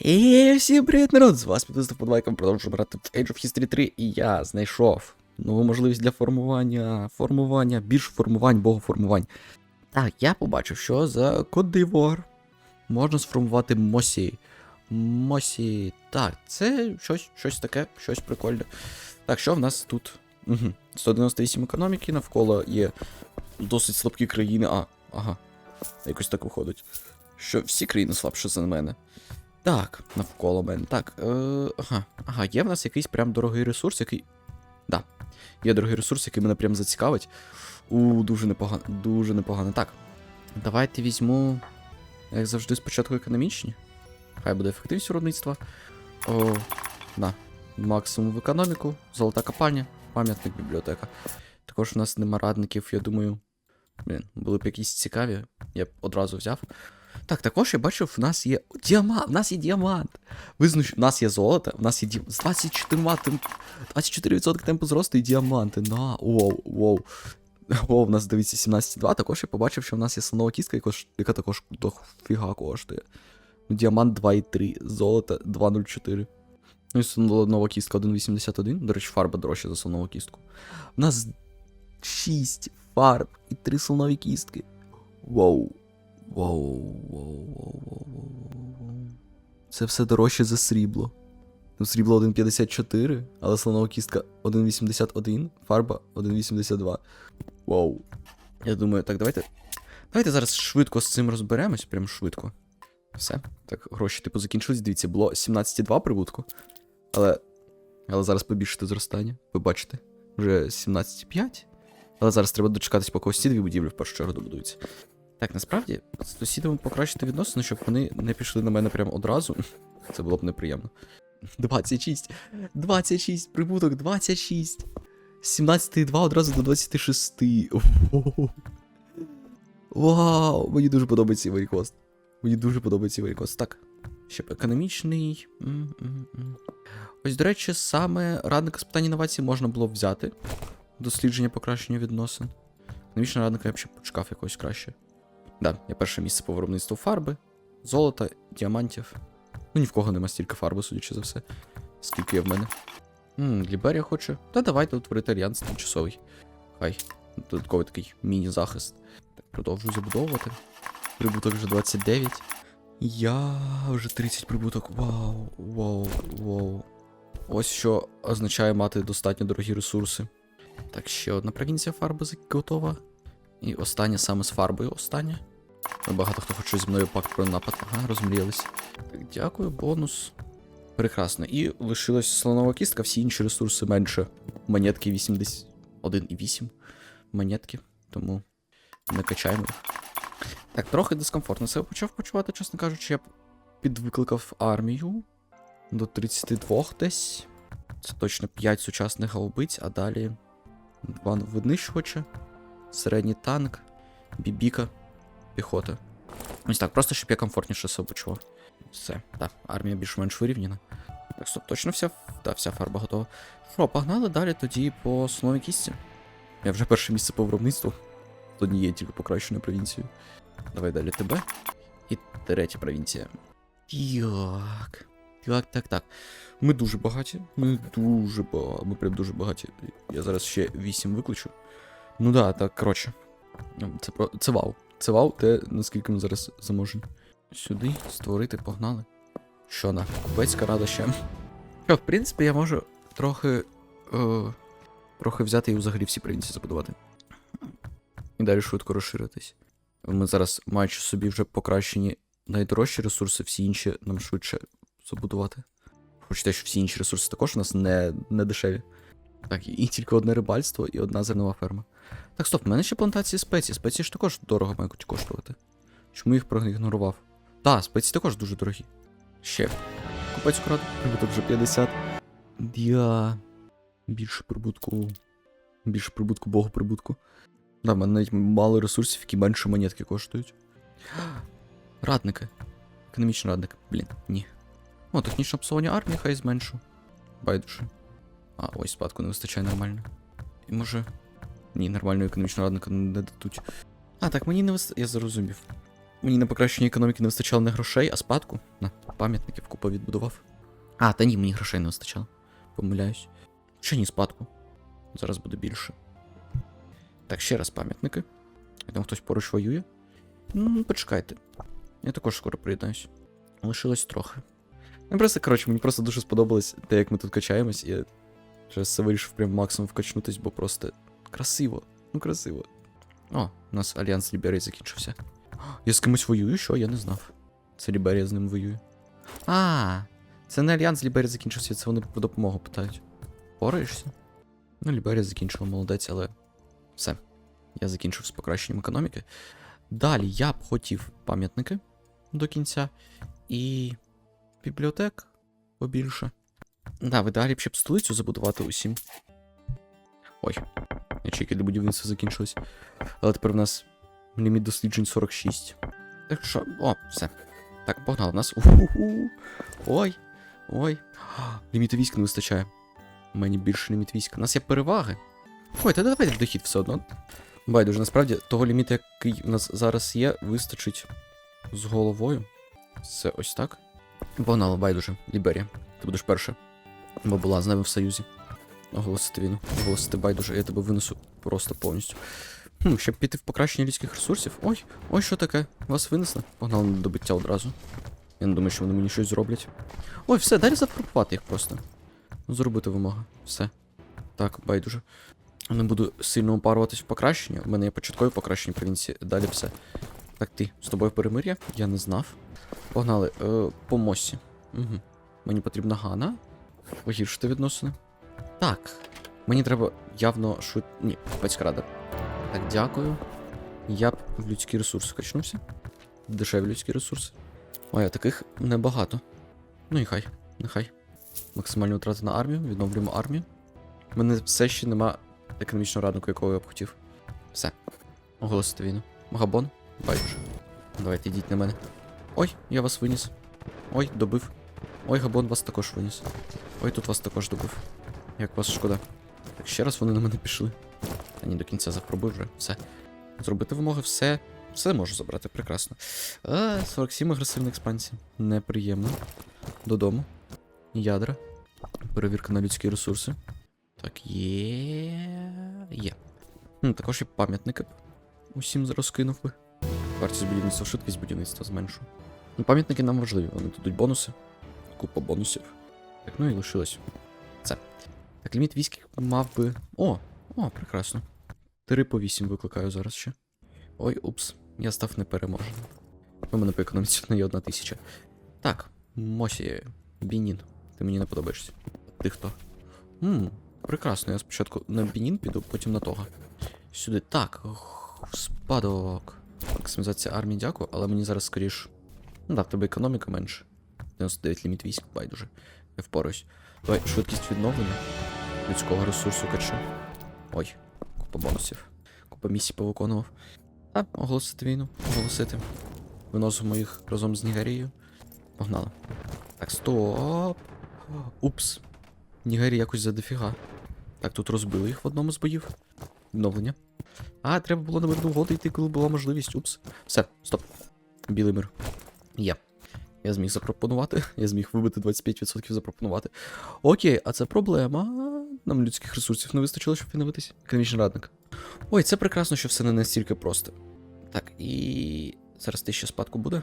І всім привіт, народ! З вас підписав подвайком, продовжуємо грати в Age of History 3, і я знайшов нову можливість для формування, формування, більш формувань, богоформувань. Так, я побачив, що за кодивор можна сформувати Мосі. Мосі. Так, це щось, щось таке, щось прикольне. Так, що в нас тут? Угу. 198 економіки, навколо є досить слабкі країни. А, ага. Якось так виходить. Що всі країни слабші за мене. Так, навколо мене. Так, е, ага, ага, є в нас якийсь прям дорогий ресурс, який. Да. Є дорогий ресурс, який мене прям зацікавить. У, дуже непогано, дуже непогано. Так. Давайте візьму, як завжди, спочатку економічні. Хай буде ефективність виробництва. О, да. Максимум в економіку, золота копальня, пам'ятник бібліотека. Також у нас нема радників, я думаю. Блін, були б якісь цікаві, я б одразу взяв. Так, також я бачив, в нас є діамант, в нас є діамант. Визнач, в нас є золото, в нас є ді... з 24 темп... 24% темпу зросту і діаманти. На, воу, воу. Воу, в нас дивіться 17,2. Також я побачив, що в нас є слонова кістка, яка, також дофіга коштує. Ну, Діамант 2,3, золото 2,04. Ну і слонова кістка 1,81. До речі, фарба дорожча за слонову кістку. У нас 6 фарб і 3 слонові кістки. Воу. Воу, воу, воу, воу, воу, воу. Це все дорожче за срібло. Ну, срібло 1,54, але слонова кістка 1,81, фарба 1,82. Воу. Я думаю, так, давайте. Давайте зараз швидко з цим розберемось, прям швидко. Все. Так, гроші, типу, закінчились. Дивіться, було 17,2 прибутку. Але. Але зараз побільшити зростання. Ви бачите, вже 17,5. Але зараз треба дочекатись, поки ось ці дві будівлі в першу чергу добудуються. Так, насправді, з сусідами покращити відносини, щоб вони не пішли на мене прямо одразу. Це було б неприємно. 26. 26, прибуток 26. З 17,2 одразу до 26. Воу. Вау, мені дуже подобається варікост. Мені дуже подобається варікост. Так. Ще б економічний. Ось, до речі, саме радника з питань інновацій можна було б взяти. Дослідження покращення відносин. Економічного радника я б ще почекав якогось краще. Да, я перше місце по виробництву фарби, золота, діамантів. Ну ні в кого нема стільки фарби, судячи за все. Скільки є в мене. Ммм, Ліберія хоче. Та давайте утворити альянс тимчасовий. Хай. Додатковий такий міні-захист. Так, продовжую забудовувати. Прибуток вже 29. Я вже 30 прибуток. Вау, вау, вау. Ось що означає мати достатньо дорогі ресурси. Так, ще одна провінція фарби готова. І остання саме з фарбою. Остання. Багато хто хоче зі мною пакт про напад. Ага, розмріялись. Дякую, бонус. Прекрасно. І лишилась слонова кістка, всі інші ресурси менше. Монетки 81,8 монетки. Тому не качаємо їх. Так, трохи дискомфортно себе почав почувати, чесно кажучи, я підвикликав армію до 32 десь. Це точно 5 сучасних гаубиць, а далі два винищувача, середній танк, бібіка, піхота. Ось так, просто щоб я комфортніше себе. Все, так, армія більш-менш вирівняна. Так, стоп, точно вся, та, вся фарба готова. Що, погнали далі тоді по слоновій кістці. Я вже перше місце по виробництву. З однією тільки покращеною провінцією. Давай далі тебе. І третя провінція. Так. Так, так, так. Ми дуже багаті. Ми дуже багаті. Ми прям дуже багаті. Я зараз ще 8 виключу. Ну да, так, коротше. Це, це вау. Це те, наскільки ми зараз заможемо. Сюди створити, погнали. Що на? Купецька рада ще. Що, в принципі, я можу трохи. Е, трохи взяти і взагалі всі провінції забудувати. І далі швидко розширитись. Ми зараз, маючи собі вже покращені найдорожчі ресурси, всі інші нам швидше забудувати. Хоч те, що всі інші ресурси також у нас не, не дешеві. Так, і тільки одне рибальство і одна зернова ферма. Так, стоп, в мене ще плантації спеції. Спеції ж також дорого мають коштувати. Чому їх проігнорував? Так, спеції також дуже дорогі. Ще. Купецьку раду, прибуток вже 50. Я. Більше прибутку. Більше прибутку, богу прибутку. Да, в мене навіть мало ресурсів, які менше монетки коштують. Радники. Економічний радник. Блін, ні. О, технічне обслуговування армії, хай зменшу. Байдуже. А, ось спадку не вистачає нормально. І може. Ні, нормального економічного радника не дадуть. А, так мені не вистачає. Я зрозумів. мені на покращення економіки не вистачало не грошей, а спадку. На, пам'ятників купа відбудував. А, та ні, мені грошей не вистачало. Помиляюсь. Чи ні, спадку. Зараз буде більше. Так, ще раз пам'ятники. Там хтось поруч воює. Ну, почекайте. Я також скоро приєднаюсь. Лишилось трохи. Ну, просто, коротше, мені просто дуже сподобалось те, як ми тут качаємось, і через це вирішив прям максимум вкачнутись, бо просто красиво. Ну, красиво. О, у нас Альянс Ліберії закінчився. Я з кимось воюю, що? Я не знав. Це Ліберія з ним воює. А, це не Альянс Ліберія закінчився, це вони про допомогу питають. Пораєшся? Ну, Ліберія закінчила, молодець, але все. Я закінчив з покращенням економіки. Далі я б хотів пам'ятники до кінця і бібліотек побільше. Да, в ідеалі б ще б столицю забудувати усім. Ой, ячейки для будівництва закінчились. Але тепер в нас ліміт досліджень 46. Так що, о, все. Так, погнали нас. Уху. Ой. Ой. Ліміту військ не вистачає. Мені більше ліміт війська. У нас є переваги. Ой, та давайте дохід все одно. Байдуже, насправді, того ліміту, який у нас зараз є, вистачить з головою. Це ось так. Погнали, байдуже, Ліберія. Ти будеш перша. Бо була з нами в Союзі. Оголосити війну. Оголосити байдуже, я тебе винесу просто повністю. Хм, щоб піти в покращення людських ресурсів. Ой, ой, що таке? Вас винесли? Погнали на добиття одразу. Я не думаю, що вони мені щось зроблять. Ой, все, далі зафарбувати їх просто. Зробити вимога. Все. Так, байдуже. Не буду сильно опаруватись в покращення. У мене є початкові покращення провінції, далі все. Так, ти, з тобою перемир'я? Я не знав. Погнали, е, по мосі. Угу. Мені потрібна Гана. Погіршити відносини. Так. Мені треба явно швид... Ні, батька рада. Так, дякую. Я б в людські ресурси качнувся. Дешеві людські ресурси. Ой, а таких небагато. Ну і хай, нехай. Максимальні витрати на армію, відновлюємо армію. У мене все ще нема економічного раднику, якого я б хотів. Все. Оголосити війну. Габон, байдуже. Давайте йдіть на мене. Ой, я вас виніс. Ой, добив. Ой, Габон вас також виніс. Ой, тут вас також добив. Як вас шкода. Так ще раз вони на мене пішли. Та ні, до кінця запробив вже. Все. Зробити вимоги, все. Все можу забрати, прекрасно. А, 47 агресивна експансія. Неприємно. Додому. Ядра. Перевірка на людські ресурси. Так, є. Є. Хм, також і пам'ятники усім розкинув би. Вартість будівництва, швидкість будівництва зменшу. Ну, пам'ятники нам важливі, вони дадуть бонуси. Купа бонусів. Так, ну і лишилось. Це. Так, ліміт військ мав би. О! О, прекрасно. 3 по 8 викликаю зараз ще. Ой, упс, я став непереможним. У мене по економіці не є одна тисяча. Так, Мосі, Бінін. Ти мені не подобаєшся. Ти хто? Ммм, прекрасно, я спочатку на Бінін піду, потім на того. Сюди. Так, спадок. Максимізація армії, дякую, але мені зараз скоріш. Ну да, в тебе економіка менше. 99 ліміт військ, байдуже. Я впораюсь. Давай, швидкість відновлення людського ресурсу качу. Ой, купа бонусів. Купа місій повиконував. А, оголосити війну, оголосити. Виносимо їх разом з Нігарією. Погнали. Так, стоп. Упс. Нігарі якось задофіга. Так, тут розбили їх в одному з боїв. Відновлення. А, треба було на мирну угоду йти, коли була можливість. Упс. Все, стоп. Білий мир. Є. Я зміг запропонувати. Я зміг вибити 25% запропонувати. Окей, а це проблема. Нам людських ресурсів не вистачило, щоб відновитись. Економічний радник. Ой, це прекрасно, що все не настільки просто. Так, і. Зараз ти ще спадку буде?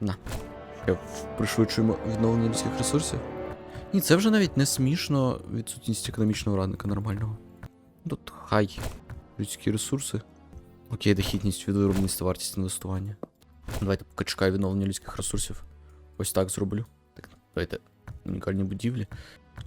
На. Ще пришвидшуємо відновлення людських ресурсів. Ні, це вже навіть не смішно відсутність економічного радника нормального. Тут хай. Людські ресурси. Окей, дохідність від виробництва вартість інвестування. Давайте поки чекаю відновлення людських ресурсів. Ось так зроблю. Так, давайте. Унікальні будівлі.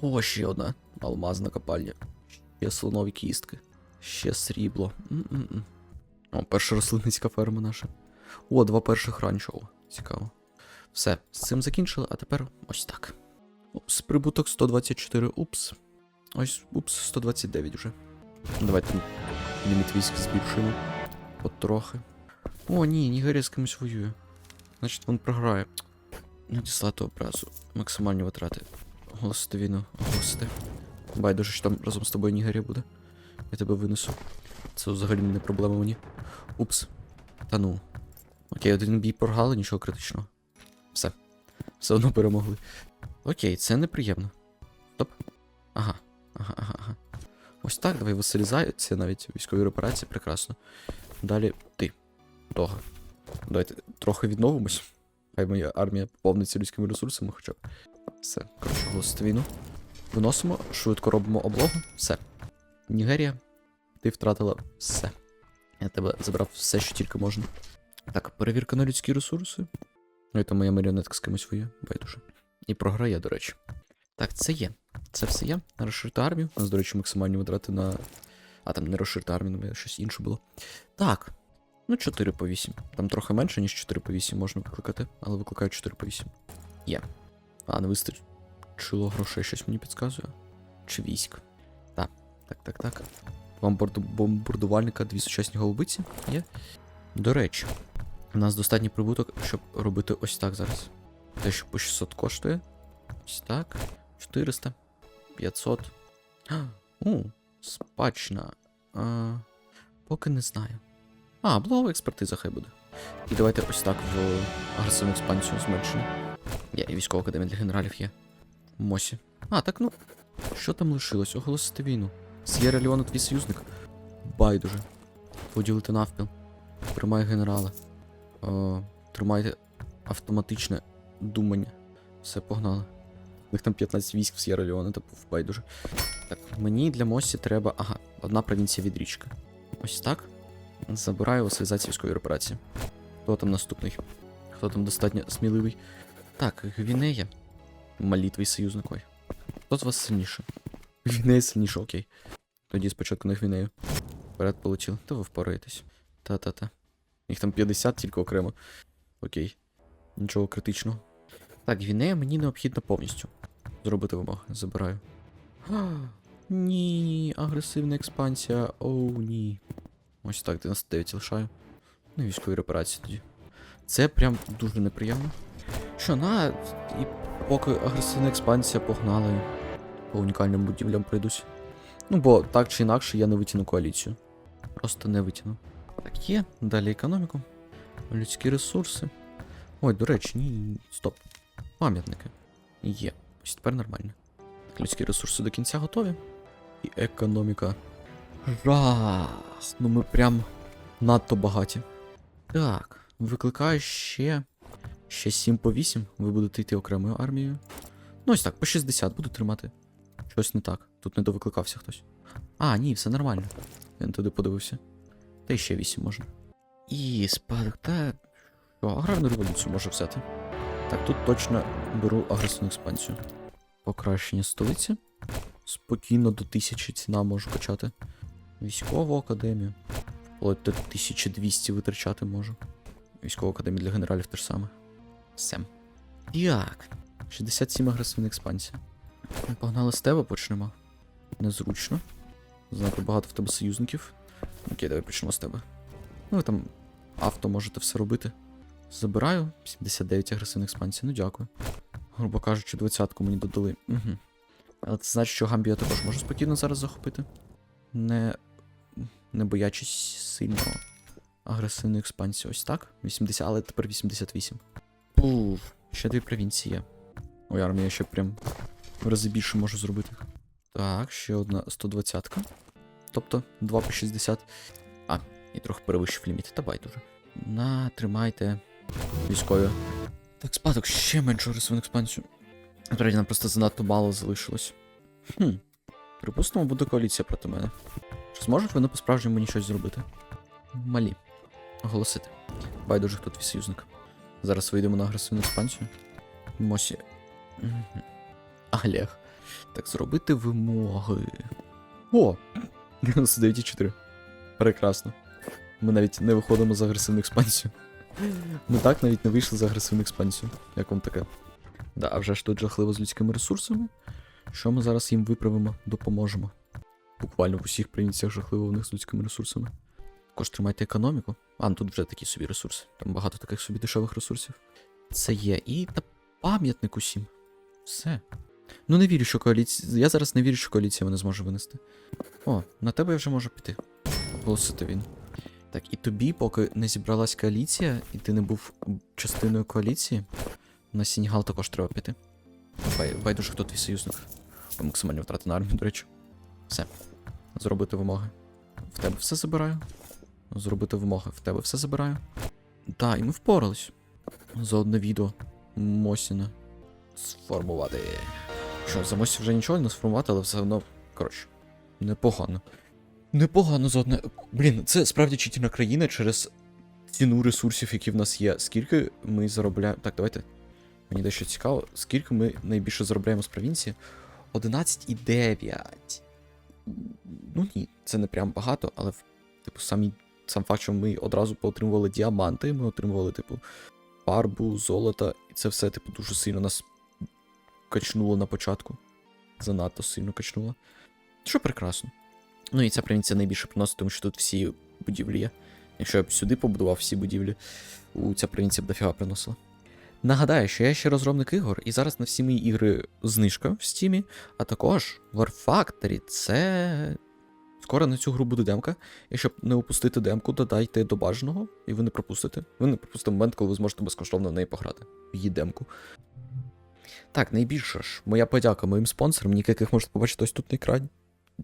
О, ще одна алмазна копальня. Ще слонові кістки. Ще срібло. М-м-м. О, перша рослинницька ферма наша. О, два перших ранчо. Цікаво. Все, з цим закінчили, а тепер ось так. Упс, прибуток 124. Упс. Ось, упс, 129 вже. Давайте ліміт військ збільшуємо. Потрохи. О, ні, Нігерія з кимось воює. Значить, він програє. Надіслати образу. Максимальні витрати. Оголосити війну, оголосити. Байдуже, що там разом з тобою Нігерія буде. Я тебе винесу. Це взагалі не проблема мені. Упс. Та ну. Окей, один бій програли, нічого критичного. Все. Все одно перемогли. Окей, це неприємно. Стоп. Ага. Ага, ага, ага. Ось так, давай. Це навіть військові операції, прекрасно. Далі ти. Того. Давайте трохи відновимось. Хай моя армія повниться людськими ресурсами хоча б. Все, коротше, голосити війну. Виносимо, швидко робимо облогу. Все. Нігерія, ти втратила все. Я тебе забрав все, що тільки можна. Так, перевірка на людські ресурси. Ну, там моя маріонетка з кимось воює, байдуже. І програє, до речі. Так, це є. Це все є. Розширити армію. У нас, до речі, максимальні витрати на. А там не розширити армію, але щось інше було. Так. Ну, 4 по 8. Там трохи менше, ніж 4 по 8 можна викликати, але викликаю 4 по 8. Є. А, не вистачило грошей, щось мені підказує. Чи військ. Так, так, так, так. Бомбарду... Бомбардувальника, дві сучасні голубиці. Є. До речі, у нас достатній прибуток, щоб робити ось так зараз. Те, що по 600 коштує. Ось так. 400. 500. А, У, спадщина. А, поки не знаю. А, облогова експертиза хай буде. І давайте ось так в агресивну експансію зменшення. Є, і військова академія для генералів є. Мосі. А, так ну. Що там лишилось? Оголосити війну. С'єра Леону твій союзник. Байдуже. Поділити навпіл. Тримай генерала. О, тримайте автоматичне думання. Все, погнали. У них там 15 військ в С'єра Леоне, типу в байдуже. Так, мені для Мосі треба. Ага, одна провінція від річки. Ось так. Забираю василізацію військової операції. Хто там наступний? Хто там достатньо сміливий? Так, Гвінея. Малі союзник. Ой. Хто з вас сильніше? Гвінея сильніше, окей. Тоді спочатку на Гвінею. Вперед полетіли. Та ви впораєтесь. Та-та-та. Їх там 50 тільки окремо. Окей. Нічого критичного. Так, Гвінея мені необхідно повністю. Зробити вимоги. Забираю. Ні, агресивна експансія. Оу, ні. Ось так, 99 лишаю. Ну, і військові репарації тоді. Це прям дуже неприємно. Що, на, і поки агресивна експансія погнала, по унікальним будівлям пройдусь. Ну, бо так чи інакше я не витягну коаліцію. Просто не витягну. Так, є. Далі економіку. Людські ресурси. Ой, до речі, ні, ні, стоп. Пам'ятники. Є. Ось тепер нормально. Так, людські ресурси до кінця готові. І економіка. Жах. Ну ми прям надто багаті. Так, викликаю ще. Ще 7 по 8. Ви будете йти окремою армією. Ну ось так, по 60 буду тримати. Щось не так. Тут не довикликався хтось. А, ні, все нормально. Я туди подивився. Та й ще 8 можна. І спадок, та. Що, аграрну революцію можу взяти. Так, тут точно беру агресивну експансію. Покращення столиці. Спокійно до 1000 ціна можу качати. Військову академію. До 1200 витрачати можу. Військову академію для генералів теж саме. Все. Як? 67 агресивна експансія. Ну, Погнали з тебе почнемо. Незручно. Занадто багато в тебе союзників. Окей, давай почнемо з тебе. Ну, ви там авто можете все робити. Забираю 79 агресивних експансій, ну дякую. Грубо кажучи, двадцятку мені додали. Угу. Але це значить, що Гамбію я також можу спокійно зараз захопити. Не. Не боячись сильно агресивної експансії. Ось так. 80, але тепер 88. Пуф, ще дві провінції є. Ой, армія ще прям в рази більше можу зробити. Так, ще одна 120-ка. Тобто 2 по 60. А, і трохи перевищив ліміт. Та байдуже. На, тримайте. Військові. Так, спадок, ще меншу агресивну експансію. Насправді нам просто занадто мало залишилось. Хм. Припустимо, буде коаліція проти мене. Зможуть вони по-справжньому мені щось зробити? Малі. Оголосити. Байдуже, хто твій союзник. Зараз вийдемо на агресивну експансію. Мосі. Олег. Так, зробити вимоги. О! 99,4. Прекрасно. Ми навіть не виходимо з агресивну експансію. Ми так навіть не вийшли з агресивну експансію. Як вам таке? Да, а вже ж тут жахливо з людськими ресурсами. Що ми зараз їм виправимо, допоможемо. Буквально в усіх провінціях жахливо у них з людськими ресурсами. Також тримайте економіку. А, ну тут вже такі собі ресурси. Там багато таких собі дешевих ресурсів. Це є. І та пам'ятник усім. Все. Ну не вірю, що коаліція. Я зараз не вірю, що коаліція мене зможе винести. О, на тебе я вже можу піти. Оголосити він. Так, і тобі, поки не зібралась коаліція, і ти не був частиною коаліції, на Сінігал також треба піти. Бай, байдуже, хто твій союзник. Бо максимальні втрати на армію, до речі. Все. Зробити вимоги. В тебе все забираю. Зробити вимоги. В тебе все забираю. Так, і ми впорались. За одне відео Мосіна. Сформувати. Що, за Мосі вже нічого не сформувати, але все одно. Коротше, непогано. Непогано за одне. Блін, це справді читівна країна через ціну ресурсів, які в нас є. Скільки ми заробляємо. Так, давайте. Мені дещо цікаво, скільки ми найбільше заробляємо з провінції? 11,9. Ну ні, це не прям багато, але типу, самі, сам факт, що ми одразу поотримували діаманти, ми отримували, типу, фарбу, золото, і це все, типу, дуже сильно нас качнуло на початку. Занадто сильно качнуло. Що прекрасно. Ну і ця провінція найбільше приносить, тому що тут всі будівлі є. Якщо я б сюди побудував всі будівлі, у ця провінція б дофіга приносила. Нагадаю, що я ще розробник ігор, і зараз на всі мої ігри знижка в стімі, а також War Factory це. Скоро на цю гру буде демка. І щоб не упустити демку, додайте до бажаного, і ви не пропустите. Ви не пропустите момент, коли ви зможете безкоштовно в неї пограти. В її демку. Так, найбільше ж, моя подяка моїм спонсорам, яких можете побачити ось тут на екрані.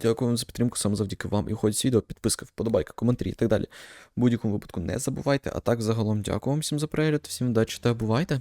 Дякую вам за підтримку, саме завдяки вам. І виходить відео, підписка, вподобайка, коментарі і так далі. В будь-якому випадку не забувайте. А так, загалом, дякую вам всім за перегляд, всім удачі та бувайте!